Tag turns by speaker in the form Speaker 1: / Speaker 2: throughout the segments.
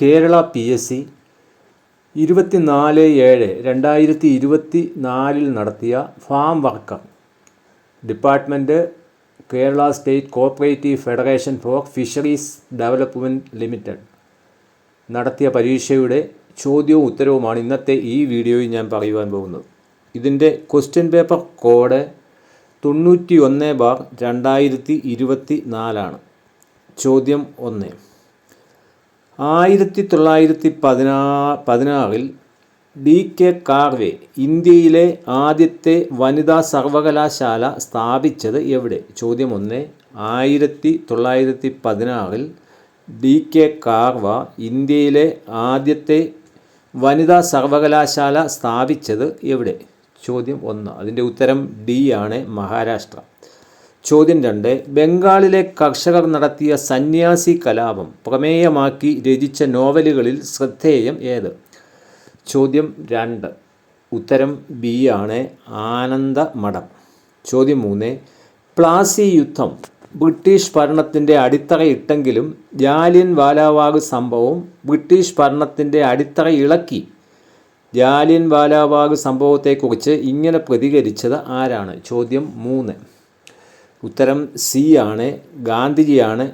Speaker 1: Kerala P S C ഇരുപത്തിനാല് ഏഴ് രണ്ടായിരത്തി ഇരുപത്തി നാലിൽ നടത്തിയ farm worker department Kerala state cooperative federation for fisheries development limited. നടത്തിയ പരീക്ഷയുടെ ചോദ്യവും ഉത്തരവുമാണ് ഇന്നത്തെ ഈ വീഡിയോയിൽ ഞാൻ പറയുവാൻ പോകുന്നത്. ഇതിന്റെ ക്വസ്റ്റ്യൻ പേപ്പർ കോഡ് തൊണ്ണൂറ്റി ഒന്ന് ബാർ രണ്ടായിരത്തി ഇരുപത്തി നാലാണ് ചോദ്യം ഒന്ന്. ആയിരത്തി തൊള്ളായിരത്തി പതിനാ പതിനാറിൽ ഡി കെ കാർവെ ഇന്ത്യയിലെ ആദ്യത്തെ വനിതാ സർവകലാശാല സ്ഥാപിച്ചത് എവിടെ? ചോദ്യം ഒന്ന്. ആയിരത്തി തൊള്ളായിരത്തി പതിനാറിൽ ഡി കെ കാർവ ഇന്ത്യയിലെ ആദ്യത്തെ വനിതാ സർവകലാശാല സ്ഥാപിച്ചത് എവിടെ? ചോദ്യം ഒന്ന്. അതിന്റെ ഉത്തരം ഡി ആണ് മഹാരാഷ്ട്ര. ചോദ്യം രണ്ട്. ബംഗാളിലെ കർഷകർ നടത്തിയ സന്യാസി കലാപം പ്രമേയമാക്കി രചിച്ച നോവലുകളിൽ ശ്രദ്ധേയം ഏത്? ചോദ്യം രണ്ട്. ഉത്തരം ബി ആണ്. ആനന്ദമഠം. ചോദ്യം മൂന്ന്. പ്ലാസി യുദ്ധം ബ്രിട്ടീഷ് ഭരണത്തിന്റെ അടിത്തറയിട്ടെങ്കിലും ജാലിയൻ വാലാബാഗ് സംഭവം ബ്രിട്ടീഷ് ഭരണത്തിന്റെ അടിത്തറ ഇളക്കി. ജാലിയൻ വാലാബാഗ് സംഭവത്തെക്കുറിച്ച് ഇങ്ങനെ പ്രതികരിച്ചത് ആരാണ്? ചോദ്യം മൂന്ന്. ഉത്തരം സി ആണ്. ഗാന്ധിജിയാണ്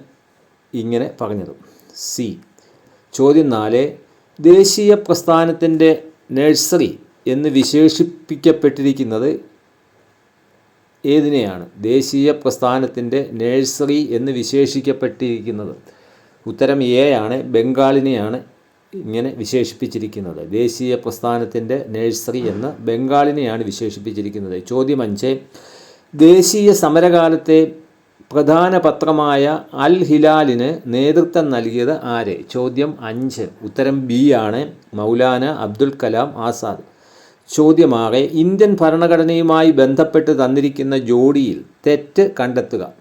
Speaker 1: ഇങ്ങനെ പറഞ്ഞത്. സി. ചോദ്യം നാല്. ദേശീയ പ്രസ്ഥാനത്തിന്റെ നഴ്സറി എന്ന് വിശേഷിപ്പിക്കപ്പെട്ടിരിക്കുന്നത് ഏതിനെയാണ്? ദേശീയ പ്രസ്ഥാനത്തിന്റെ നഴ്സറി എന്ന് വിശേഷിക്കപ്പെട്ടിരിക്കുന്നത്. ഉത്തരം എ ആണ്. ബംഗാളിനെയാണ് ഇങ്ങനെ വിശേഷിപ്പിച്ചിരിക്കുന്നത്. ദേശീയ പ്രസ്ഥാനത്തിന്റെ നഴ്സറി എന്ന് ബംഗാളിനെയാണ് വിശേഷിപ്പിച്ചിരിക്കുന്നത്. ചോദ്യം അഞ്ച്. ദേശീയ സമരകാലത്തെ പ്രധാന പത്രമായ അൽ ഹിലാലിന് നേതൃത്വം നൽകിയത് ആര്? ചോദ്യം അഞ്ച്. ഉത്തരം ബി ആണ്. മൗലാന അബ്ദുൽ കലാം ആസാദ്. ചോദ്യമാകെ ഇന്ത്യൻ ഭരണഘടനയുമായി ബന്ധപ്പെട്ട് തന്നിരിക്കുന്ന ജോഡിയിൽ തെറ്റ് കണ്ടെത്തുക.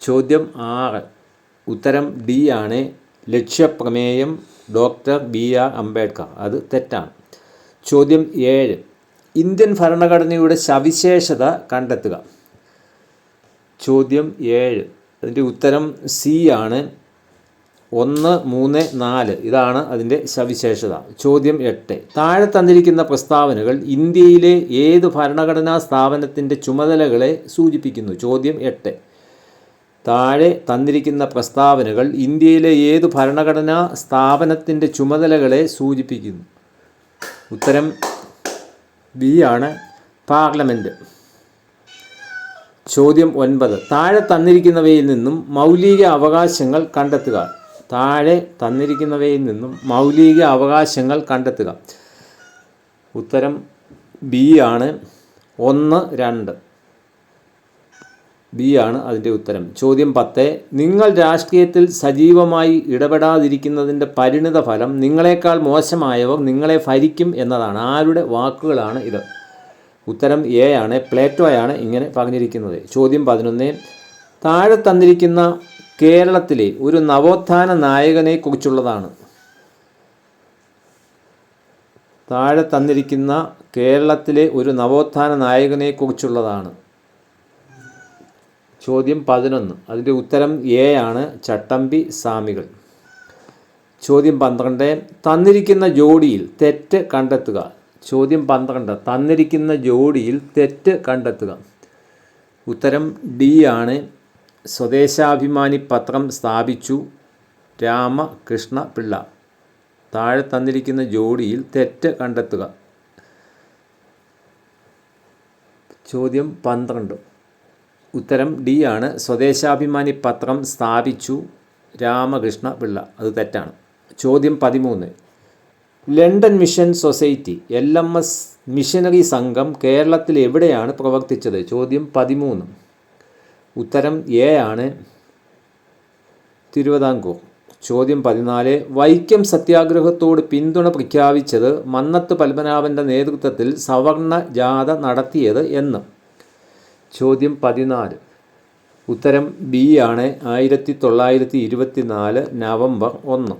Speaker 1: ചോദ്യം ആറ്. ഉത്തരം ഡി ആണ്. ലക്ഷ്യപ്രമേയം ഡോക്ടർ ബി ആർ അംബേദ്കർ. അത് തെറ്റാണ്. ചോദ്യം ഏഴ്. ഇന്ത്യൻ ഭരണഘടനയുടെ സവിശേഷത കണ്ടെത്തുക. ചോദ്യം ഏഴ്. അതിന്റെ ഉത്തരം സി ആണ്. ഒന്ന് മൂന്ന് നാല്. ഇതാണ് അതിന്റെ സവിശേഷത. ചോദ്യം എട്ട്. താഴെ തന്നിരിക്കുന്ന പ്രസ്താവനകൾ ഇന്ത്യയിലെ ഏത് ഭരണഘടനാ സ്ഥാപനത്തിന്റെ ചുമതലകളെ സൂചിപ്പിക്കുന്നു? ചോദ്യം എട്ട്. താഴെ തന്നിരിക്കുന്ന പ്രസ്താവനകൾ ഇന്ത്യയിലെ ഏത് ഭരണഘടനാ സ്ഥാപനത്തിന്റെ ചുമതലകളെ സൂചിപ്പിക്കുന്നു? ഉത്തരം ബി ആണ് പാർലമെന്റ് ചോദ്യം ഒൻപത്. താഴെ തന്നിരിക്കുന്നവയിൽ നിന്നും മൗലിക അവകാശങ്ങൾ കണ്ടെത്തുക. താഴെ തന്നിരിക്കുന്നവയിൽ നിന്നും മൗലിക അവകാശങ്ങൾ കണ്ടെത്തുക. ഉത്തരം ബി ആണ്. ഒന്ന് രണ്ട്. ബി ആണ് അതിന്റെ ഉത്തരം. ചോദ്യം പത്ത്. നിങ്ങൾ രാഷ്ട്രീയത്തിൽ സജീവമായി ഇടപെടാതിരിക്കുന്നതിന്റെ പരിണിത ഫലം നിങ്ങളെക്കാൾ മോശമായവർ നിങ്ങളെ ഭരിക്കും എന്നതാണ്. ആരുടെ വാക്കുകളാണ് ഇത്? ഉത്തരം എ ആണ്. പ്ലേറ്റോയാണ് ഇങ്ങനെ പറഞ്ഞിരിക്കുന്നത്. ചോദ്യം പതിനൊന്ന്. താഴെ തന്നിരിക്കുന്ന കേരളത്തിലെ ഒരു നവോത്ഥാന നായകനെ കുറിച്ചുള്ളതാണ് താഴെ തന്നിരിക്കുന്ന കേരളത്തിലെ ഒരു നവോത്ഥാന നായകനെ കുറിച്ചുള്ളതാണ് ചോദ്യം പതിനൊന്ന്. അതിന്റെ ഉത്തരം എ ആണ്. ചട്ടമ്പി സ്വാമികൾ. ചോദ്യം പന്ത്രണ്ട്. തന്നിരിക്കുന്ന ജോഡിയിൽ തെറ്റ് കണ്ടെത്തുക. ചോദ്യം പന്ത്രണ്ട്. തന്നിരിക്കുന്ന ജോഡിയിൽ തെറ്റ് കണ്ടെത്തുക. ഉത്തരം ഡി ആണ്. സ്വദേശാഭിമാനി പത്രം സ്ഥാപിച്ചു. രാമകൃഷ്ണ പിള്ള താഴെ തന്നിരിക്കുന്ന ജോഡിയിൽ തെറ്റ് കണ്ടെത്തുക. ചോദ്യം പന്ത്രണ്ട്. ഉത്തരം ഡി ആണ്. സ്വദേശാഭിമാനി പത്രം സ്ഥാപിച്ചു രാമകൃഷ്ണ പിള്ള. അത് തെറ്റാണ്. ചോദ്യം പതിമൂന്ന്. London mission society L M S missionary സംഘം കേരളത്തിൽ എവിടെയാണ് പ്രവർത്തിച്ചത്? ചോദ്യം പതിമൂന്ന്. ഉത്തരം എ ആണ്. തിരുവിതാംകൂർ. ചോദ്യം പതിനാല്. വൈക്കം സത്യാഗ്രഹത്തോട് പിന്തുണ പ്രഖ്യാപിച്ചത് മന്നത്ത് പത്മനാഭന്റെ നേതൃത്വത്തിൽ സവർണ ജാഥ നടത്തിയത് എന്ന്. ചോദ്യം പതിനാല്. ഉത്തരം ബി ആണ്. ആയിരത്തി തൊള്ളായിരത്തി ഇരുപത്തി നാല് നവംബർ ഒന്ന്.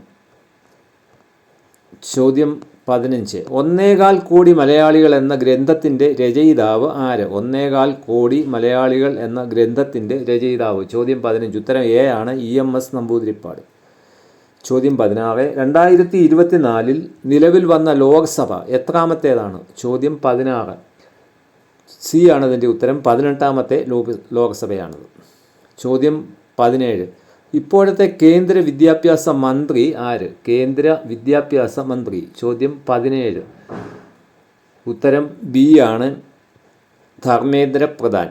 Speaker 1: ചോദ്യം പതിനഞ്ച്. ഒന്നേകാൽ കോടി മലയാളികൾ എന്ന ഗ്രന്ഥത്തിന്റെ രചയിതാവ് ആര്? ഒന്നേകാൽ കോടി മലയാളികൾ എന്ന ഗ്രന്ഥത്തിന്റെ രചയിതാവ്. ചോദ്യം പതിനഞ്ച്. ഉത്തരം എ ആണ്. E M S Namboodiripad. ചോദ്യം പതിനാറ്. രണ്ടായിരത്തി ഇരുപത്തിനാലിൽ നിലവിൽ വന്ന ലോക്സഭ എത്രാമത്തേതാണ്? ചോദ്യം പതിനാറ്. സി ആണ് അതിന്റെ ഉത്തരം പതിനെട്ടാമത്തെ ലോക ലോകസഭയാണത്. ചോദ്യം പതിനേഴ്. ഇപ്പോഴത്തെ കേന്ദ്ര വിദ്യാഭ്യാസ മന്ത്രി ആര്? കേന്ദ്ര വിദ്യാഭ്യാസ മന്ത്രി. ചോദ്യം പതിനേഴ്. ഉത്തരം ബി ആണ് ധർമ്മേന്ദ്ര പ്രധാൻ.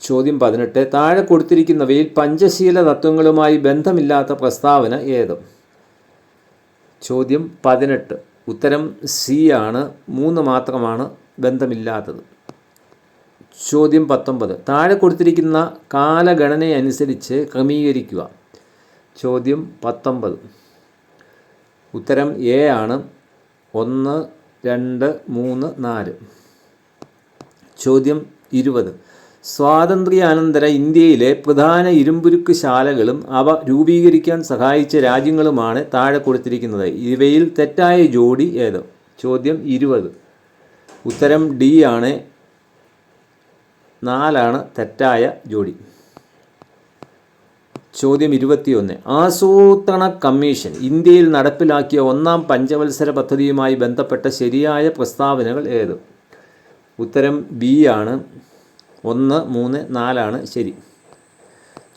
Speaker 1: ചോദ്യം പതിനെട്ട്. താഴെ കൊടുത്തിരിക്കുന്നവയിൽ പഞ്ചശീല തത്വങ്ങളുമായി ബന്ധമില്ലാത്ത പ്രസ്താവന ഏത്? ചോദ്യം പതിനെട്ട്. ഉത്തരം സി ആണ്. മൂന്ന് മാത്രമാണ് ബന്ധമില്ലാത്തത്. ചോദ്യം പത്തൊമ്പത്. താഴെ കൊടുത്തിരിക്കുന്ന കാലഗണനയനുസരിച്ച് ക്രമീകരിക്കുക. ചോദ്യം പത്തൊമ്പത്. ഉത്തരം എ ആണ്. ഒന്ന് രണ്ട് മൂന്ന് നാല്. ചോദ്യം ഇരുപത്. സ്വാതന്ത്ര്യാനന്തര ഇന്ത്യയിലെ പ്രധാന ഇരുമ്പുരുക്ക് ശാലകളും അവ രൂപീകരിക്കാൻ സഹായിച്ച രാജ്യങ്ങളുമാണ് താഴെ കൊടുത്തിരിക്കുന്നത്. ഇവയിൽ തെറ്റായ ജോഡി ഏത്? ചോദ്യം ഇരുപത്. ഉത്തരം ഡി ആണ്. നാലാണ് തെറ്റായ ജോഡി. ചോദ്യം ഇരുപത്തിയൊന്ന്. ആസൂത്രണ കമ്മീഷൻ ഇന്ത്യയിൽ നടപ്പിലാക്കിയ ഒന്നാം പഞ്ചവത്സര പദ്ധതിയുമായി ബന്ധപ്പെട്ട ശരിയായ പ്രസ്താവനകൾ ഏത്? ഉത്തരം ബി ആണ്. ഒന്ന് മൂന്ന് നാലാണ് ശരി.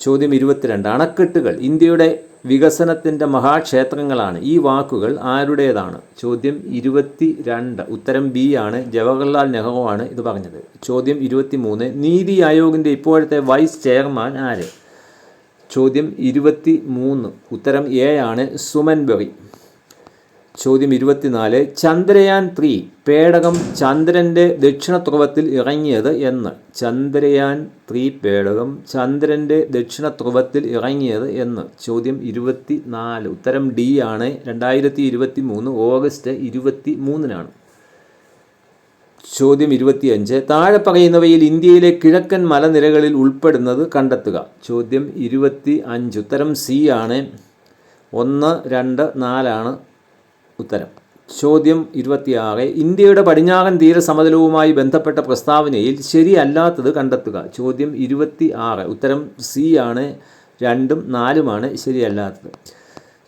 Speaker 1: ചോദ്യം ഇരുപത്തിരണ്ട്. അണക്കെട്ടുകൾ ഇന്ത്യയുടെ വികസനത്തിന്റെ മഹാക്ഷേത്രങ്ങളാണ്. ഈ വാക്കുകൾ ആരുടേതാണ്? ചോദ്യം ഇരുപത്തി രണ്ട് ഉത്തരം ബി ആണ്. ജവഹർലാൽ നെഹ്റു ആണ് ഇത് പറഞ്ഞത്. ചോദ്യം ഇരുപത്തി മൂന്ന് നീതി ആയോഗിന്റെ ഇപ്പോഴത്തെ വൈസ് ചെയർമാൻ ആര്? ചോദ്യം ഇരുപത്തി മൂന്ന് ഉത്തരം എ ആണ് സുമൻ ബെറി. ചോദ്യം ഇരുപത്തിനാല്. ചന്ദ്രയാൻ ത്രീ. പേടകം ചന്ദ്രന്റെ ദക്ഷിണ ധ്രുവത്തിൽ ഇറങ്ങിയത് എന്ന്. ചന്ദ്രയാൻ ത്രീ പേടകം ചന്ദ്രന്റെ ദക്ഷിണ ധ്രുവത്തിൽ ഇറങ്ങിയത് എന്ന്. ചോദ്യം ഇരുപത്തി നാല് ഉത്തരം ഡി ആണ്. രണ്ടായിരത്തി ഇരുപത്തി മൂന്ന് ഓഗസ്റ്റ് ഇരുപത്തി മൂന്നിനാണ് ചോദ്യം ഇരുപത്തിയഞ്ച്. താഴെ പറയുന്നവയിൽ ഇന്ത്യയിലെ കിഴക്കൻ മലനിരകളിൽ ഉൾപ്പെടുന്നത് കണ്ടെത്തുക. ചോദ്യം ഇരുപത്തി അഞ്ച് ഉത്തരം സി ആണ്. ഒന്ന് രണ്ട് നാലാണ്. ഉത്തരം. ചോദ്യം ഇരുപത്തിയാറ്. ഇന്ത്യയുടെ പടിഞ്ഞാറൻ തീരസമതലവുമായി ബന്ധപ്പെട്ട പ്രസ്താവനയിൽ ശരിയല്ലാത്തത് കണ്ടെത്തുക. ചോദ്യം ഇരുപത്തി ആറ് ഉത്തരം സി ആണ്. രണ്ടും നാലുമാണ് ശരിയല്ലാത്തത്.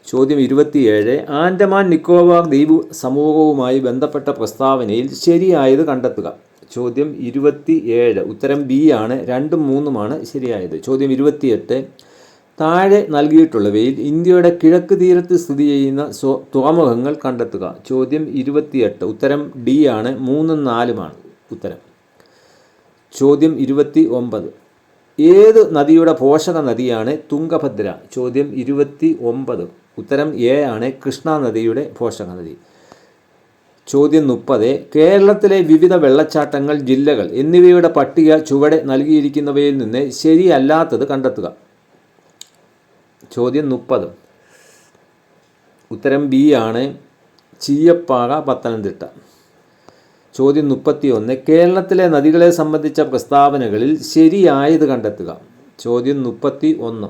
Speaker 1: ചോദ്യം ഇരുപത്തിയേഴ്. ആൻഡമാൻ നിക്കോബാർ ദ്വീപ് സമൂഹവുമായി ബന്ധപ്പെട്ട പ്രസ്താവനയിൽ ശരിയായത് കണ്ടെത്തുക. ചോദ്യം ഇരുപത്തി ഏഴ് ഉത്തരം ബി ആണ്. രണ്ടും മൂന്നുമാണ് ശരിയായത്. ചോദ്യം ഇരുപത്തിയെട്ട്. താഴെ നൽകിയിട്ടുള്ളവയിൽ ഇന്ത്യയുടെ കിഴക്ക് തീരത്ത് സ്ഥിതി ചെയ്യുന്ന തുറമുഖങ്ങൾ കണ്ടെത്തുക. ചോദ്യം ഇരുപത്തിയെട്ട്. ഉത്തരം ഡി ആണ്. മൂന്നും നാലുമാണ് ഉത്തരം. ചോദ്യം ഇരുപത്തി ഒമ്പത് ഏത് നദിയുടെ പോഷക നദിയാണ് തുംഗഭദ്ര? ചോദ്യം ഇരുപത്തി ഒമ്പത് ഉത്തരം എ ആണ്. കൃഷ്ണ നദിയുടെ പോഷക നദി. ചോദ്യം മുപ്പത്. കേരളത്തിലെ വിവിധ വെള്ളച്ചാട്ടങ്ങൾ ജില്ലകൾ എന്നിവയുടെ പട്ടിക ചുവടെ നൽകിയിരിക്കുന്നവയിൽ നിന്ന് ശരിയല്ലാത്തത് കണ്ടെത്തുക. ചോദ്യം മുപ്പത്. ഉത്തരം ബി ആണ്. ചീയപ്പാറ പത്തനംതിട്ട. ചോദ്യം മുപ്പത്തി ഒന്ന് കേരളത്തിലെ നദികളെ സംബന്ധിച്ച പ്രസ്താവനകളിൽ ശരിയായത് കണ്ടെത്തുക. ചോദ്യം മുപ്പത്തി ഒന്ന്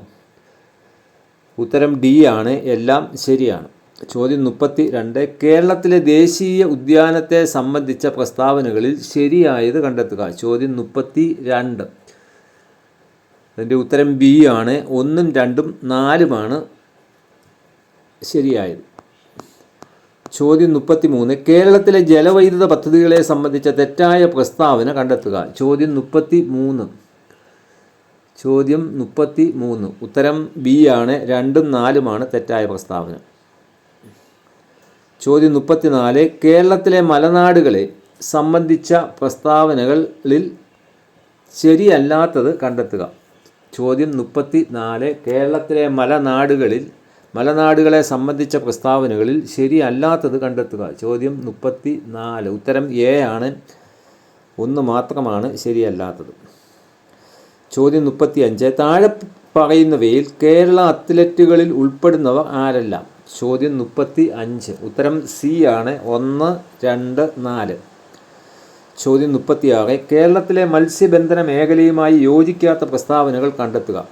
Speaker 1: ഉത്തരം ഡി ആണ്. എല്ലാം ശരിയാണ്. ചോദ്യം മുപ്പത്തി രണ്ട് കേരളത്തിലെ ദേശീയ ഉദ്യാനത്തെ സംബന്ധിച്ച പ്രസ്താവനകളിൽ ശരിയായത് കണ്ടെത്തുക. ചോദ്യം മുപ്പത്തി രണ്ട് അതിന്റെ ഉത്തരം ബി ആണ്. ഒന്നും രണ്ടും നാലുമാണ് ശരിയായത്. ചോദ്യം മുപ്പത്തി മൂന്ന് കേരളത്തിലെ ജലവൈദ്യുത പദ്ധതികളെ സംബന്ധിച്ച തെറ്റായ പ്രസ്താവന കണ്ടെത്തുക. ചോദ്യം മുപ്പത്തി മൂന്ന് ചോദ്യം മുപ്പത്തി മൂന്ന് ഉത്തരം ബി ആണ്. രണ്ടും നാലുമാണ് തെറ്റായ പ്രസ്താവന. ചോദ്യം മുപ്പത്തിനാല്. കേരളത്തിലെ മലനാടുകളെ സംബന്ധിച്ച പ്രസ്താവനകളിൽ ശരിയല്ലാത്തത് കണ്ടെത്തുക. ചോദ്യം മുപ്പത്തി നാല് കേരളത്തിലെ മലനാടുകളിൽ മലനാടുകളെ സംബന്ധിച്ച പ്രസ്താവനകളിൽ ശരിയല്ലാത്തത് കണ്ടെത്തുക. ചോദ്യം മുപ്പത്തി നാല് ഉത്തരം എ ആണ്. ഒന്ന് മാത്രമാണ് ശരിയല്ലാത്തത്. ചോദ്യം മുപ്പത്തി അഞ്ച് താഴെ പറയുന്നവയിൽ കേരള അത്ലറ്റുകളിൽ ഉൾപ്പെടുന്നവർ ആരെല്ലാം? ചോദ്യം മുപ്പത്തി അഞ്ച് ഉത്തരം സി ആണ്. ഒന്ന് രണ്ട് നാല്. ചോദ്യം മുപ്പത്തിയാറ്. കേരളത്തിലെ മത്സ്യബന്ധന മേഖലയുമായി യോജിക്കാത്ത പ്രസ്താവനകൾ കണ്ടെത്തുക.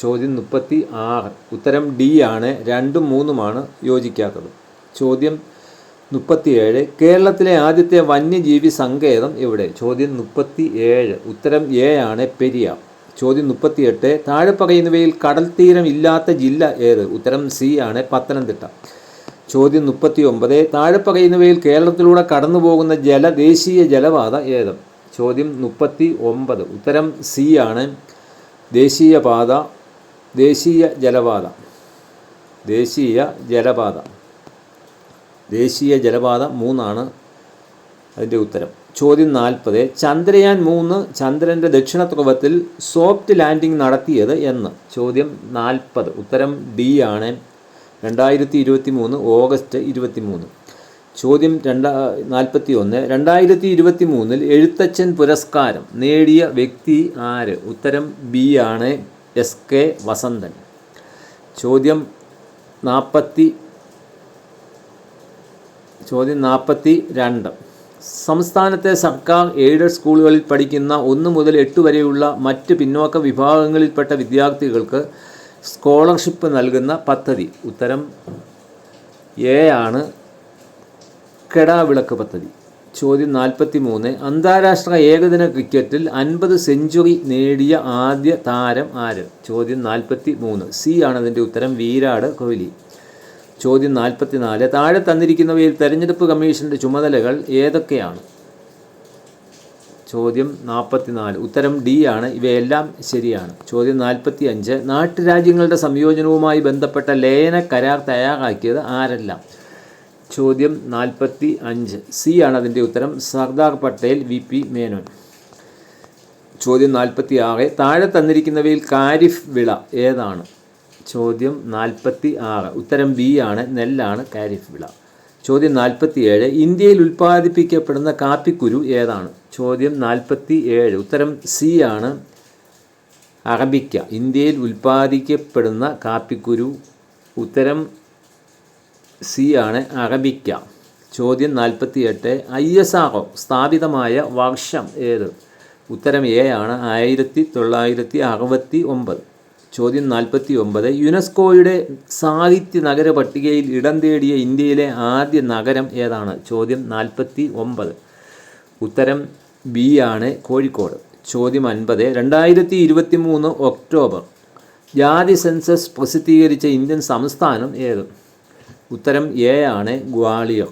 Speaker 1: ചോദ്യം മുപ്പത്തി ആറ് ഉത്തരം ഡി ആണ്. രണ്ടും മൂന്നുമാണ് യോജിക്കാത്തത്. ചോദ്യം മുപ്പത്തിയേഴ്. കേരളത്തിലെ ആദ്യത്തെ വന്യജീവി സങ്കേതം എവിടെ? ചോദ്യം മുപ്പത്തി ഏഴ് ഉത്തരം എ ആണ്. പെരിയാർ ചോദ്യം മുപ്പത്തിയെട്ട്. താഴെ പറയുന്നവയിൽ കടൽ തീരം ഇല്ലാത്ത ജില്ല ഏത്? ഉത്തരം സി ആണ്. പത്തനംതിട്ട. ചോദ്യം മുപ്പത്തി ഒമ്പത് താഴെ പറയുന്നവയിൽ കേരളത്തിലൂടെ കടന്നു പോകുന്ന ജല ദേശീയ ജലപാത ഏത്? ചോദ്യം മുപ്പത്തി ഒമ്പത് ഉത്തരം സി ആണ്. ദേശീയപാത ദേശീയ ജലപാത. ദേശീയ ജലപാത. ദേശീയ ജലപാത മൂന്നാണ് അതിന്റെ ഉത്തരം. ചോദ്യം നാൽപ്പത്. ചന്ദ്രയാൻ മൂന്ന് ചന്ദ്രന്റെ ദക്ഷിണ ധ്രുവത്തിൽ സോഫ്റ്റ് ലാൻഡിംഗ് നടത്തിയത് എന്ന്. ചോദ്യം നാൽപ്പത്. ഉത്തരം ഡി ആണ്. രണ്ടായിരത്തി ഇരുപത്തി മൂന്ന് ഓഗസ്റ്റ് ഇരുപത്തി മൂന്ന് ചോദ്യം രണ്ടാ നാൽപ്പത്തി ഒന്ന് രണ്ടായിരത്തി ഇരുപത്തി മൂന്നിൽ എഴുത്തച്ഛൻ പുരസ്കാരം നേടിയ വ്യക്തി ആര്? ഉത്തരം ബി ആണ് എസ് കെ വസന്തൻ. ചോദ്യം നാൽപ്പത്തി ചോദ്യം നാൽപ്പത്തി രണ്ട് സംസ്ഥാനത്തെ സർക്കാർ എയ്ഡഡ് സ്കൂളുകളിൽ പഠിക്കുന്ന ഒന്ന് മുതൽ എട്ട് വരെയുള്ള മറ്റ് പിന്നോക്ക വിഭാഗങ്ങളിൽപ്പെട്ട വിദ്യാർത്ഥികൾക്ക് സ്കോളർഷിപ്പ് നൽകുന്ന പദ്ധതി. ഉത്തരം എ ആണ്. കെടാവിളക്ക് പദ്ധതി. ചോദ്യം നാൽപ്പത്തി മൂന്ന് അന്താരാഷ്ട്ര ഏകദിന ക്രിക്കറ്റിൽ അൻപത് സെഞ്ചുറി നേടിയ ആദ്യ താരം ആര്? ചോദ്യം നാൽപ്പത്തി മൂന്ന് സി ആണ് അതിന്റെ ഉത്തരം. വീരാട് കോഹ്ലി. ചോദ്യം നാൽപ്പത്തി നാല് താഴെ തന്നിരിക്കുന്നവയിൽ തെരഞ്ഞെടുപ്പ് കമ്മീഷന്റെ ചുമതലകൾ ഏതൊക്കെയാണ്? ചോദ്യം നാൽപ്പത്തിനാല് ഉത്തരം ഡി ആണ്. ഇവയെല്ലാം ശരിയാണ്. ചോദ്യം നാൽപ്പത്തി അഞ്ച് നാട്ടുരാജ്യങ്ങളുടെ സംയോജനവുമായി ബന്ധപ്പെട്ട ലയന കരാർ തയ്യാറാക്കിയത് ആരെല്ലാം? ചോദ്യം നാൽപ്പത്തി അഞ്ച് സി ആണ് അതിന്റെ ഉത്തരം. Sardar Patel V P Menon. ചോദ്യം നാൽപ്പത്തി ആറ് താഴെ തന്നിരിക്കുന്നവയിൽ കാരിഫ് വിള ഏതാണ്? ചോദ്യം നാൽപ്പത്തി ആറ് ഉത്തരം ബി ആണ്. നെല്ലാണ് കാരിഫ് വിള. ചോദ്യം നാൽപ്പത്തി ഏഴ് ഇന്ത്യയിൽ ഉൽപ്പാദിപ്പിക്കപ്പെടുന്ന കാപ്പിക്കുരു ഏതാണ്? ചോദ്യം നാൽപ്പത്തി ഏഴ് ഉത്തരം സി ആണ്. അറബിക്ക. ഇന്ത്യയിൽ ഉൽപ്പാദിക്കപ്പെടുന്ന കാപ്പിക്കുരു. ഉത്തരം സി ആണ്. അറബിക്ക. ചോദ്യം നാൽപ്പത്തി എട്ട് ഐ എസ് ആർ സ്ഥാപിതമായ വർഷം ഏത്? ഉത്തരം എ ആണ്. ആയിരത്തി തൊള്ളായിരത്തി അറുപത്തി ഒമ്പത് ചോദ്യം നാൽപ്പത്തി ഒമ്പത് യുനെസ്കോയുടെ സാഹിത്യ നഗര പട്ടികയിൽ ഇടം തേടിയ ഇന്ത്യയിലെ ആദ്യ നഗരം ഏതാണ്? ചോദ്യം നാൽപ്പത്തി ഒമ്പത് ഉത്തരം ബി ആണ് കോഴിക്കോട്. ചോദ്യം അൻപത്. രണ്ടായിരത്തി ഇരുപത്തി മൂന്ന് ഒക്ടോബർ. ജാതി സെൻസസ് പ്രസിദ്ധീകരിച്ച ഇന്ത്യൻ സംസ്ഥാനം ഏത്? ഉത്തരം എ ആണ് ഗ്വാളിയർ.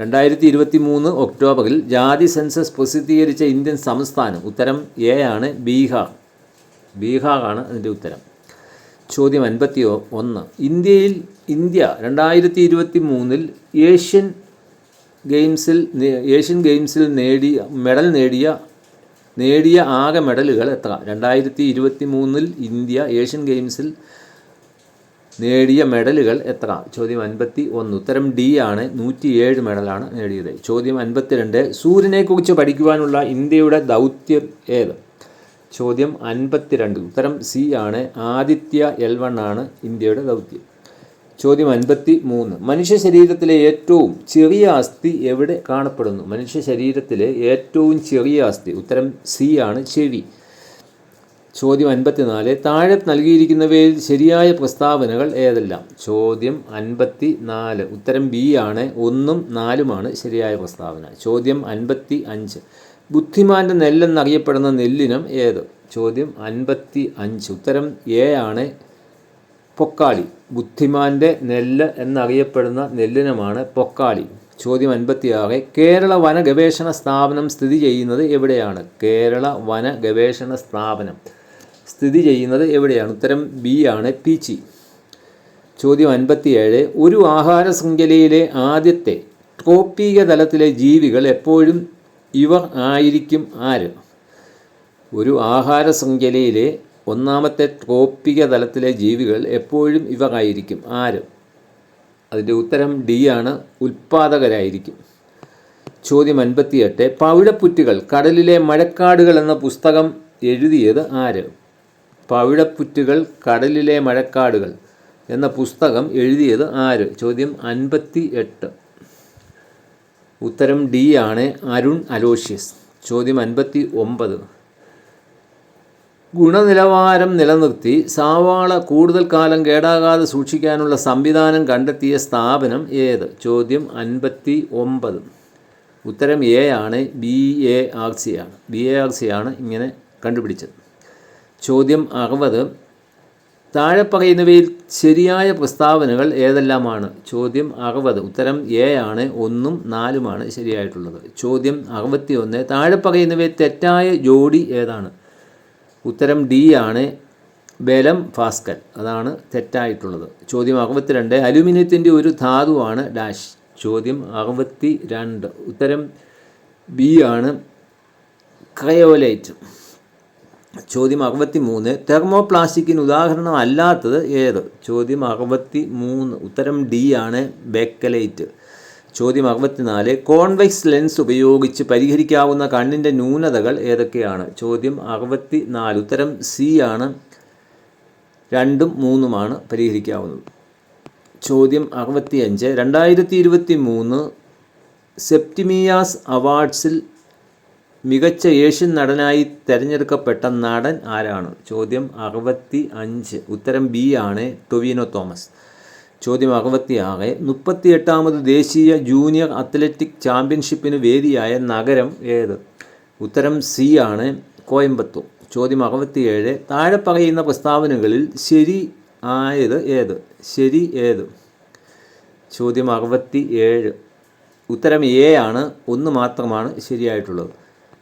Speaker 1: രണ്ടായിരത്തി ഇരുപത്തി മൂന്ന് ഒക്ടോബറിൽ ജാതി സെൻസസ് പ്രസിദ്ധീകരിച്ച ഇന്ത്യൻ സംസ്ഥാനം ഉത്തരം എ ആണ് ബീഹാർ. ബീഹാർ ആണ് അതിന്റെ ഉത്തരം. ചോദ്യം അൻപത്തി ഒന്ന് ഇന്ത്യയിൽ ഇന്ത്യ രണ്ടായിരത്തി ഇരുപത്തി മൂന്നിൽ ഏഷ്യൻ ഗെയിംസിൽ ഏഷ്യൻ ഗെയിംസിൽ നേടിയ മെഡൽ നേടിയ നേടിയ ആകെ മെഡലുകൾ എത്ര? രണ്ടായിരത്തി ഇരുപത്തി മൂന്നിൽ ഇന്ത്യ ഏഷ്യൻ ഗെയിംസിൽ നേടിയ മെഡലുകൾ എത്ര? ചോദ്യം അൻപത്തി ഒന്ന് ഉത്തരം ഡി ആണ്. നൂറ്റിയേഴ് മെഡലാണ് നേടിയത്. ചോദ്യം അൻപത്തിരണ്ട്. സൂര്യനെക്കുറിച്ച് പഠിക്കുവാനുള്ള ഇന്ത്യയുടെ ദൗത്യം ഏത്? ചോദ്യം അൻപത്തിരണ്ട്. ഉത്തരം സി ആണ്. ആദിത്യ എൽ വൺ ആണ് ഇന്ത്യയുടെ ദൗത്യം. ചോദ്യം അൻപത്തി മൂന്ന് മനുഷ്യ ശരീരത്തിലെ ഏറ്റവും ചെറിയ അസ്ഥി എവിടെ കാണപ്പെടുന്നു? മനുഷ്യ ശരീരത്തിലെ ഏറ്റവും ചെറിയ അസ്ഥി. ഉത്തരം സി ആണ് ചെവി. ചോദ്യം അൻപത്തിനാല്. താഴെ നൽകിയിരിക്കുന്നവയിൽ ശരിയായ പ്രസ്താവനകൾ ഏതെല്ലാം? ചോദ്യം അൻപത്തി നാല് ഉത്തരം ബി ആണ്. ഒന്നും നാലുമാണ് ശരിയായ പ്രസ്താവന. ചോദ്യം അൻപത്തി അഞ്ച് ബുദ്ധിമാന്റെ നെല്ലെന്നറിയപ്പെടുന്ന നെല്ലിനം ഏത്? ചോദ്യം അൻപത്തി അഞ്ച് ഉത്തരം എ ആണ്. പൊക്കാളി. ബുദ്ധിമാന്റെ നെല്ല് എന്നറിയപ്പെടുന്ന നെല്ലിനമാണ് പൊക്കാളി. ചോദ്യം അൻപത്തിയാറ്. കേരള വന ഗവേഷണ സ്ഥാപനം സ്ഥിതി ചെയ്യുന്നത് എവിടെയാണ്? കേരള വന ഗവേഷണ സ്ഥാപനം സ്ഥിതി ചെയ്യുന്നത് എവിടെയാണ്? ഉത്തരം ബി ആണ് പീച്ചി. ചോദ്യം അൻപത്തിയേഴ്. ഒരു ആഹാര ശൃംഖലയിലെ ആദ്യത്തെ ട്രോപ്പിക തലത്തിലെ ജീവികൾ എപ്പോഴും ഇവർ ആയിരിക്കും ആര്? ഒരു ആഹാര ശൃംഖലയിലെ ഒന്നാമത്തെ ട്രോപ്പിക തലത്തിലെ ജീവികൾ എപ്പോഴും ഇവകായിരിക്കും ആര്? അതിന്റെ ഉത്തരം ഡി ആണ്. ഉൽപ്പാദകരായിരിക്കും ചോദ്യം അൻപത്തിയെട്ട്. പവിഴപ്പുറ്റുകൾ കടലിലെ മഴക്കാടുകൾ എന്ന പുസ്തകം എഴുതിയത് ആര്? പവിഴപ്പുറ്റുകൾ കടലിലെ മഴക്കാടുകൾ എന്ന പുസ്തകം എഴുതിയത് ആര്? ചോദ്യം അൻപത്തി എട്ട് ഉത്തരം ഡി ആണ്. അരുൺ അലോഷ്യസ്. ചോദ്യം അൻപത്തി ഒമ്പത് ഗുണനിലവാരം നിലനിർത്തി സാവാള കൂടുതൽ കാലം കേടാകാതെ സൂക്ഷിക്കാനുള്ള സംവിധാനം കണ്ടെത്തിയ സ്ഥാപനം ഏത്? ചോദ്യം അൻപത്തി ഒമ്പത് ഉത്തരം എ ആണ്. ബി എ ആർ സി ആണ്. ബി എ ആർ സി ആണ് ഇങ്ങനെ കണ്ടുപിടിച്ചത്. ചോദ്യം അറുപത്. താഴെ പറയുന്നവയിൽ ശരിയായ പ്രസ്താവനകൾ ഏതെല്ലാമാണ്? ചോദ്യം അറുപത്. ഉത്തരം എ ആണ്. ഒന്നും നാലുമാണ് ശരിയായിട്ടുള്ളത്. ചോദ്യം അറുപത്തി ഒന്ന് താഴെ പറയുന്നവയിൽ തെറ്റായ ജോഡി ഏതാണ്? ഉത്തരം ഡി ആണ് ബലം ഫാസ്കൽ അതാണ് തെറ്റായിട്ടുള്ളത്. ചോദ്യം അറുപത്തിരണ്ട്. അലുമിനിയത്തിന്റെ ഒരു ധാതുവാണ് ഡാഷ്. ചോദ്യം അറുപത്തി രണ്ട് ഉത്തരം ബി ആണ് ക്രയോലൈറ്റ്. ചോദ്യം അറുപത്തി മൂന്ന് തെർമോപ്ലാസ്റ്റിക്കിന് ഉദാഹരണം അല്ലാത്തത് ഏത്? ചോദ്യം അറുപത്തി മൂന്ന് ഉത്തരം ഡി ആണ് ബെക്കലൈറ്റ്. ചോദ്യം അറുപത്തിനാല് കോൺവെക്സ് ലെൻസ് ഉപയോഗിച്ച് പരിഹരിക്കാവുന്ന കണ്ണിന്റെ ന്യൂനതകൾ ഏതൊക്കെയാണ്? ചോദ്യം അറുപത്തി നാല് ഉത്തരം സി ആണ്. രണ്ടും മൂന്നുമാണ് പരിഹരിക്കാവുന്നത്. ചോദ്യം അറുപത്തി അഞ്ച് രണ്ടായിരത്തി ഇരുപത്തി മൂന്ന് സെപ്റ്റിമിയാസ് അവാർഡ്സിൽ മികച്ച ഏഷ്യൻ നടനായി തിരഞ്ഞെടുക്കപ്പെട്ട നടൻ ആരാണ്? ചോദ്യം അറുപത്തി അഞ്ച് ഉത്തരം ബി ആണ് ടൊവിനോ തോമസ്. ചോദ്യം അറുപത്തി ആറ് മുപ്പത്തി എട്ടാമത് ദേശീയ ജൂനിയർ അത്ലറ്റിക് ചാമ്പ്യൻഷിപ്പിന് വേദിയായ നഗരം ഏത്? ഉത്തരം സി ആണ് കോയമ്പത്തൂർ. ചോദ്യം അറുപത്തിയേഴ്. താഴെ പറയുന്ന പ്രസ്താവനകളിൽ ശരി ആയത് ഏത്? ശരി ഏത്? ചോദ്യം അറുപത്തി ഏഴ് ഉത്തരം എ ആണ് ഒന്ന് മാത്രമാണ് ശരിയായിട്ടുള്ളത്.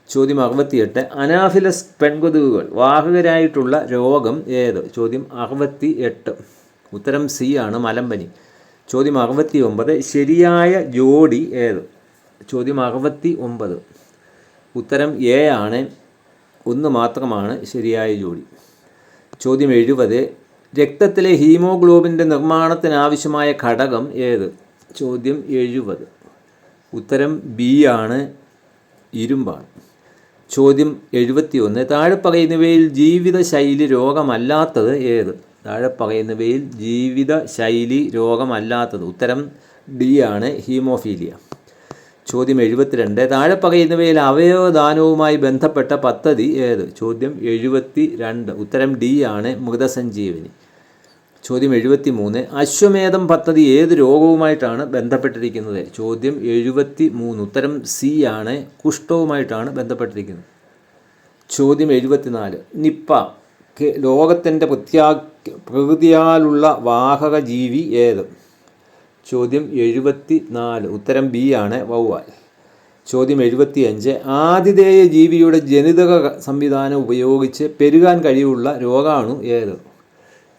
Speaker 1: ചോദ്യം അറുപത്തിയെട്ട്. അനാഫിലസ് പെൺകൊതുകുകൾ വാഹകരായിട്ടുള്ള രോഗം ഏത്? ചോദ്യം അറുപത്തി എട്ട് ഉത്തരം സി ആണ് മലമ്പനി. ചോദ്യം അറുപത്തി ഒമ്പത് ശരിയായ ജോഡി ഏത്? ചോദ്യം അറുപത്തി ഒമ്പത് ഉത്തരം എ ആണ് ഒന്ന് മാത്രമാണ് ശരിയായ ജോഡി. ചോദ്യം എഴുപത് രക്തത്തിലെ ഹീമോഗ്ലോബിന്റെ നിർമ്മാണത്തിനാവശ്യമായ ഘടകം ഏത്? ചോദ്യം എഴുപത്. ഉത്തരം ബി ആണ് ഇരുമ്പാണ്. ചോദ്യം എഴുപത്തിയൊന്ന് താഴെ പറയുന്നവയിൽ ജീവിതശൈലി രോഗമല്ലാത്തത് ഏത്? താഴെ പറയുന്നവയിൽ ജീവിതശൈലി രോഗമല്ലാത്തത്. ഉത്തരം ഡി ആണ് ഹീമോഫീലിയ. ചോദ്യം എഴുപത്തിരണ്ട്. താഴെ പറയുന്നവയിൽ അവയവദാനവുമായി ബന്ധപ്പെട്ട പദ്ധതി ഏത്? ചോദ്യം എഴുപത്തി രണ്ട് ഉത്തരം ഡി ആണ് മൃതസഞ്ജീവനി. ചോദ്യം എഴുപത്തി മൂന്ന് അശ്വമേധം പദ്ധതി ഏത് രോഗവുമായിട്ടാണ് ബന്ധപ്പെട്ടിരിക്കുന്നത്? ചോദ്യം എഴുപത്തി മൂന്ന് ഉത്തരം സി ആണ് കുഷ്ഠവുമായിട്ടാണ് ബന്ധപ്പെട്ടിരിക്കുന്നത്. ചോദ്യം എഴുപത്തിനാല്. നിപ്പ. ലോകത്തിന്റെ പ്രത്യാ പ്രകൃതിയാലുള്ള വാഹക ജീവി ഏത്? ചോദ്യം എഴുപത്തി നാല് ഉത്തരം ബി ആണ്. വവ്വാൽ ചോദ്യം എഴുപത്തി അഞ്ച് ആതിഥേയ ജീവിയുടെ ജനിതക സംവിധാനം ഉപയോഗിച്ച് പെരുകാൻ കഴിവുള്ള രോഗാണു ഏത്?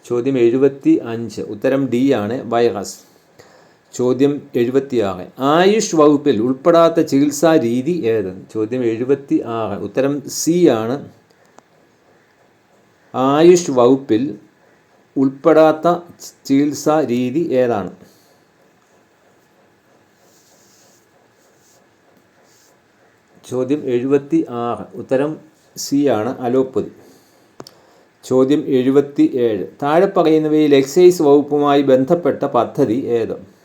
Speaker 1: ചോദ്യം എഴുപത്തി അഞ്ച് ഉത്തരം ഡി ആണ്. വൈറസ്. ചോദ്യം എഴുപത്തിയാറ്. ആയുഷ് വകുപ്പിൽ ഉൾപ്പെടാത്ത ചികിത്സാ രീതി ഏത്? ചോദ്യം എഴുപത്തി ആറ് ഉത്തരം സി ആണ്. ആയുഷ് വകുപ്പിൽ ഉൾപ്പെടാത്ത ചികിത്സാ രീതി ഏതാണ്? ചോദ്യം എഴുപത്തി ആറ് ഉത്തരം സി ആണ് അലോപ്പതി. ചോദ്യം എഴുപത്തി ഏഴ് താഴെ പറയുന്നവയിൽ എക്സൈസ് വകുപ്പുമായി ബന്ധപ്പെട്ട പദ്ധതി ഏത്?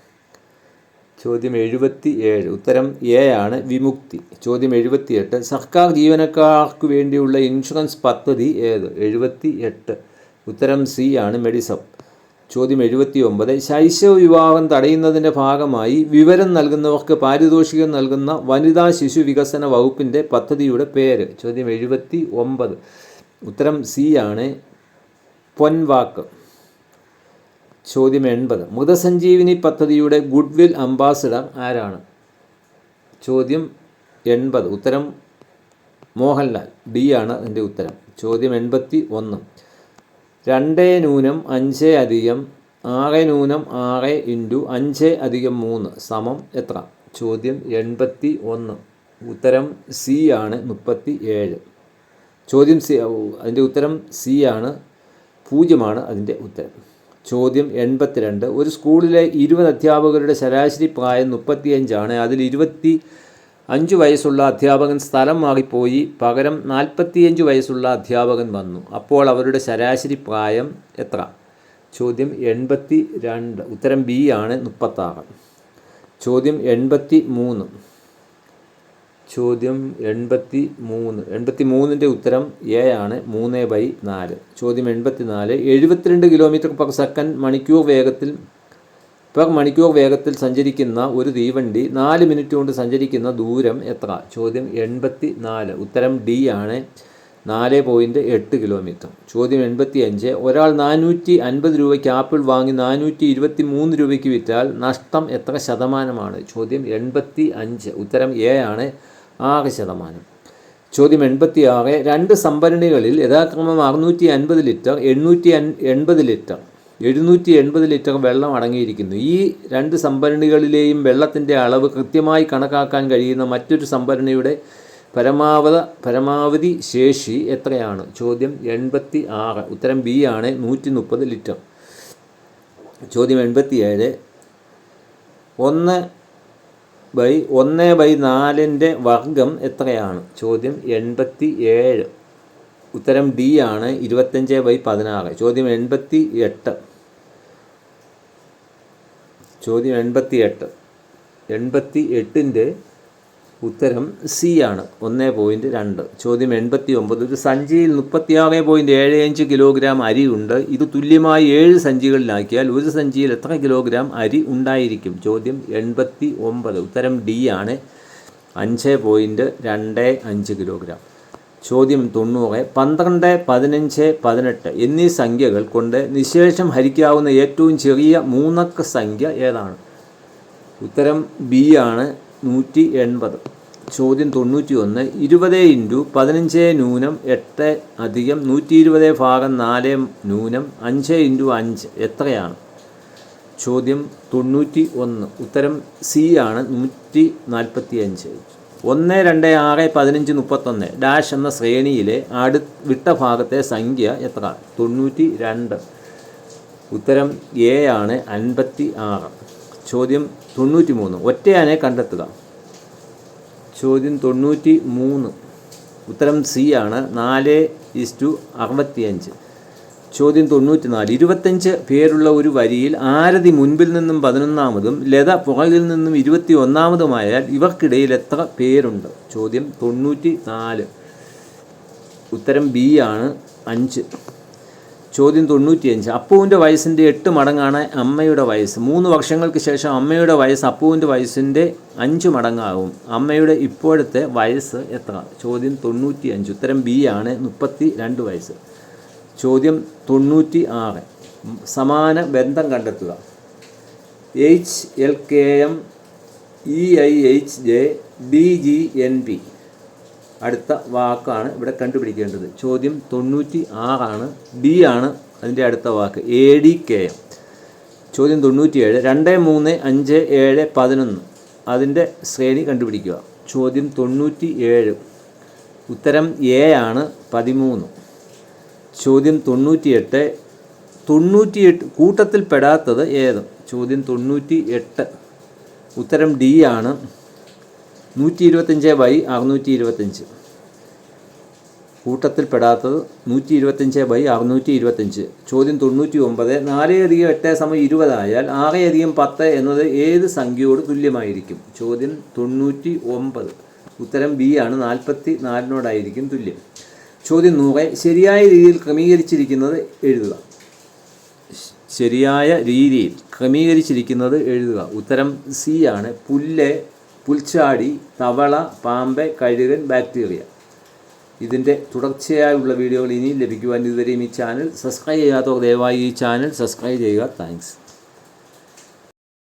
Speaker 1: ചോദ്യം എഴുപത്തി ഏഴ് ഉത്തരം എ ആണ് വിമുക്തി. ചോദ്യം എഴുപത്തിയെട്ട്. സർക്കാർ ജീവനക്കാർക്ക് വേണ്ടിയുള്ള ഇൻഷുറൻസ് പദ്ധതി ഏത്? എഴുപത്തി എട്ട് ഉത്തരം സി ആണ് മെഡിസം ചോദ്യം എഴുപത്തി ഒമ്പത് ശൈശവ വിവാഹം തടയുന്നതിന്റെ ഭാഗമായി വിവരം നൽകുന്നവർക്ക് പാരിതോഷികം നൽകുന്ന വനിതാ ശിശു വികസന വകുപ്പിന്റെ പദ്ധതിയുടെ പേര്. ചോദ്യം എഴുപത്തി ഒമ്പത് ഉത്തരം സി ആണ് പൊൻവാക്ക്. ചോദ്യം എൺപത്. മൃതസഞ്ജീവിനി പദ്ധതിയുടെ ഗുഡ്വിൽ അംബാസിഡർ ആരാണ്? ചോദ്യം എൺപത്. ഉത്തരം മോഹൻലാൽ. ഡി ആണ് അതിന്റെ ഉത്തരം. ചോദ്യം എൺപത്തി ഒന്ന് രണ്ട് ന്യൂനം അഞ്ച് അധികം ആറ് ന്യൂനം ആറ് ഇന്റു അഞ്ച് അധികം മൂന്ന് സമം എത്ര? ചോദ്യം എൺപത്തി ഒന്ന് ഉത്തരം സി ആണ് മുപ്പത്തി ഏഴ് ചോദ്യം സി അതിന്റെ ഉത്തരം സി ആണ് പൂജ്യമാണ് അതിന്റെ ഉത്തരം. ചോദ്യം എൺപത്തിരണ്ട്. ഒരു സ്കൂളിലെ ഇരുപത് അധ്യാപകരുടെ ശരാശരി പ്രായം മുപ്പത്തിയഞ്ചാണ്. അതിൽ ഇരുപത്തി അഞ്ച് വയസ്സുള്ള അധ്യാപകൻ സ്ഥലം മാറിപ്പോയി. പകരം നാൽപ്പത്തിയഞ്ച് വയസ്സുള്ള അധ്യാപകൻ വന്നു. അപ്പോൾ അവരുടെ ശരാശരി പ്രായം എത്ര? ചോദ്യം എൺപത്തി രണ്ട് ഉത്തരം ബി ആണ് മുപ്പത്താറ്. ചോദ്യം എൺപത്തി മൂന്ന് ചോദ്യം എൺപത്തി മൂന്ന് എൺപത്തി മൂന്നിന്റെ ഉത്തരം എ ആണ് മൂന്ന് ബൈ നാല്. ചോദ്യം എൺപത്തി നാല് എഴുപത്തിരണ്ട് കിലോമീറ്റർ പെർ സെക്കൻഡ് മണിക്കൂർ വേഗത്തിൽ പെർ മണിക്കൂർ വേഗത്തിൽ സഞ്ചരിക്കുന്ന ഒരു തീവണ്ടി നാല് മിനിറ്റ് കൊണ്ട് സഞ്ചരിക്കുന്ന ദൂരം എത്ര? ചോദ്യം എൺപത്തി നാല് ഉത്തരം ഡി ആണ്. നാല് പോയിന്റ് എട്ട് കിലോമീറ്റർ. ചോദ്യം എൺപത്തി അഞ്ച് ഒരാൾ നാനൂറ്റി അൻപത് രൂപയ്ക്ക് ആപ്പിൾ വാങ്ങി നാനൂറ്റി ഇരുപത്തി മൂന്ന് രൂപയ്ക്ക് വിറ്റാൽ നഷ്ടം എത്ര ശതമാനമാണ്? ചോദ്യം എൺപത്തി അഞ്ച് ഉത്തരം എ ആണ്. ആറ് ശതമാനം. ചോദ്യം എൺപത്തി ആറ് രണ്ട് സംഭരണികളിൽ യഥാക്രമം അറുന്നൂറ്റി അൻപത് ലിറ്റർ എണ്ണൂറ്റി അൻ എൺപത് ലിറ്റർ. എഴുന്നൂറ്റി എൺപത് ലിറ്റർ വെള്ളം അടങ്ങിയിരിക്കുന്നു. ഈ രണ്ട് സംഭരണികളിലെയും വെള്ളത്തിന്റെ അളവ് കൃത്യമായി കണക്കാക്കാൻ കഴിയുന്ന മറ്റൊരു സംഭരണിയുടെ പരമാവധ പരമാവധി ശേഷി എത്രയാണ്? ചോദ്യം എൺപത്തി ആറ് ഉത്തരം ബി ആണ് നൂറ്റി മുപ്പത് ലിറ്റർ. ചോദ്യം എൺപത്തി ഏഴ് ഒന്ന് ബൈ ഒന്ന് ബൈ നാലിന്റെ വർഗം എത്രയാണ്? ചോദ്യം എൺപത്തി ഏഴ് ഉത്തരം ഡി ആണ് ഇരുപത്തഞ്ച് ബൈ പതിനാറ്. ചോദ്യം എൺപത്തി എട്ട് ചോദ്യം എൺപത്തി എട്ട് എൺപത്തി എട്ടിന്റെ ഉത്തരം സി ആണ്. ഒന്ന് പോയിന്റ് രണ്ട്. ചോദ്യം എൺപത്തി ഒമ്പത് ഒരു സഞ്ചിയിൽ മുപ്പത്തിയാറ് പോയിന്റ് ഏഴ് അഞ്ച് കിലോഗ്രാം അരി ഉണ്ട്. ഇത് തുല്യമായി ഏഴ് സഞ്ചികളിലാക്കിയാൽ ഒരു സഞ്ചിയിൽ എത്ര കിലോഗ്രാം അരി ഉണ്ടായിരിക്കും? ചോദ്യം എൺപത്തി ഒമ്പത് ഉത്തരം ഡി ആണ്. അഞ്ച് പോയിന്റ് രണ്ട് അഞ്ച് കിലോഗ്രാം. ചോദ്യം തൊണ്ണൂറ് പന്ത്രണ്ട് പതിനഞ്ച് പതിനെട്ട് എന്നീ സംഖ്യകൾ കൊണ്ട് നിശേഷം ഹരിക്കാവുന്ന ഏറ്റവും ചെറിയ മൂന്നക്ക സംഖ്യ ഏതാണ്? ഉത്തരം ബി ആണ് നൂറ്റി എൺപത്. ചോദ്യം തൊണ്ണൂറ്റി ഒന്ന് ഇരുപത് ഇന്റു പതിനഞ്ച് ന്യൂനം എട്ട് അധികം നൂറ്റി ഇരുപത് ഭാഗം നാല് ന്യൂനം അഞ്ച് ഇന്റു അഞ്ച് എത്രയാണ്? ചോദ്യം തൊണ്ണൂറ്റി ഒന്ന് ഉത്തരം സി ആണ് നൂറ്റി നാൽപ്പത്തി അഞ്ച് ഒന്ന് രണ്ട് ആറ് പതിനഞ്ച് മുപ്പത്തൊന്ന് ഡാഷ് എന്ന ശ്രേണിയിലെ അടു വിട്ട ഭാഗത്തെ സംഖ്യ എത്ര? തൊണ്ണൂറ്റി രണ്ട്. ഉത്തരം എ ആണ് അൻപത്തി ആറ്. ചോദ്യം തൊണ്ണൂറ്റി മൂന്ന് ഒറ്റയാനെ കണ്ടെത്തുക. ചോദ്യം തൊണ്ണൂറ്റി മൂന്ന് ഉത്തരം സി ആണ്. നാല് ഇസ്റ്റു അറുപത്തിയഞ്ച്. ചോദ്യം തൊണ്ണൂറ്റി നാല് ഇരുപത്തഞ്ച് പേരുള്ള ഒരു വരിയിൽ ആരതി മുൻപിൽ നിന്നും പതിനൊന്നാമതും ലത പുറകിൽ നിന്നും ഇരുപത്തി ഒന്നാമതുമായാൽ ഇവർക്കിടയിൽ എത്ര പേരുണ്ട്? ചോദ്യം തൊണ്ണൂറ്റി നാല് ഉത്തരം ബി ആണ്. അഞ്ച്. ചോദ്യം തൊണ്ണൂറ്റിയഞ്ച്. അപ്പുവിന്റെ വയസ്സിന്റെ എട്ട് മടങ്ങാണ് അമ്മയുടെ വയസ്സ്. മൂന്ന് വർഷങ്ങൾക്ക് ശേഷം അമ്മയുടെ വയസ്സ് അപ്പുവിന്റെ വയസ്സിന്റെ അഞ്ച് മടങ്ങാകും. അമ്മയുടെ ഇപ്പോഴത്തെ വയസ്സ് എത്ര? ചോദ്യം തൊണ്ണൂറ്റി അഞ്ച് ഉത്തരം ബി ആണ്. മുപ്പത്തി രണ്ട് വയസ്സ്. ചോദ്യം തൊണ്ണൂറ്റി ആറ് സമാന ബന്ധം കണ്ടെത്തുക. H L K M E I H J D G N P അടുത്ത വാക്കാണ് ഇവിടെ കണ്ടുപിടിക്കേണ്ടത്. ചോദ്യം തൊണ്ണൂറ്റി ആറാണ് ഡി ആണ് അതിന്റെ അടുത്ത വാക്ക്. എ ഡി കെ എം ചോദ്യം തൊണ്ണൂറ്റിയേഴ്. രണ്ട് മൂന്ന് അഞ്ച് ഏഴ് പതിനൊന്ന്. അതിന്റെ ശ്രേണി കണ്ടുപിടിക്കുക. ചോദ്യം തൊണ്ണൂറ്റി ഏഴ് ഉത്തരം എ ആണ്. പതിമൂന്ന്. ചോദ്യം തൊണ്ണൂറ്റിയെട്ട്. തൊണ്ണൂറ്റിയെട്ട് കൂട്ടത്തിൽ പെടാത്തത് ഏത്? ചോദ്യം തൊണ്ണൂറ്റി എട്ട് ഉത്തരം ഡി ആണ്. നൂറ്റി ഇരുപത്തഞ്ച് ബൈ അറുന്നൂറ്റി ഇരുപത്തഞ്ച് കൂട്ടത്തിൽപ്പെടാത്തത് നൂറ്റി ഇരുപത്തഞ്ച് ബൈ അറുന്നൂറ്റി ഇരുപത്തഞ്ച് ചോദ്യം തൊണ്ണൂറ്റി ഒമ്പത് നാല് അധികം എട്ട് സമയം ഇരുപതായാൽ ആറ് അധികം പത്ത് എന്നത് ഏത് സംഖ്യയോട് തുല്യമായിരിക്കും? ചോദ്യം തൊണ്ണൂറ്റി ഒമ്പത് ഉത്തരം ബി ആണ്. നാൽപ്പത്തി നാലിനോടായിരിക്കും തുല്യം. ചോദ്യം നൂറെ. ശരിയായ രീതിയിൽ ക്രമീകരിച്ചിരിക്കുന്നത് എഴുതുക. ശരിയായ രീതിയിൽ ക്രമീകരിച്ചിരിക്കുന്നത് എഴുതുക. ഉത്തരം സി ആണ്. പുല്ല് പുൽച്ചാടി തവള പാമ്പ് കഴുകൻ ബാക്ടീരിയ. ഇതിന്റെ തുടർച്ചയായുള്ള വീഡിയോകൾ ഇനിയും ലഭിക്കുവാൻ ഇതുവരെയും ഈ ചാനൽ സബ്സ്ക്രൈബ് ചെയ്യാത്തവർ ദയവായി ഈ ചാനൽ സബ്സ്ക്രൈബ് ചെയ്യുക. താങ്ക്സ്.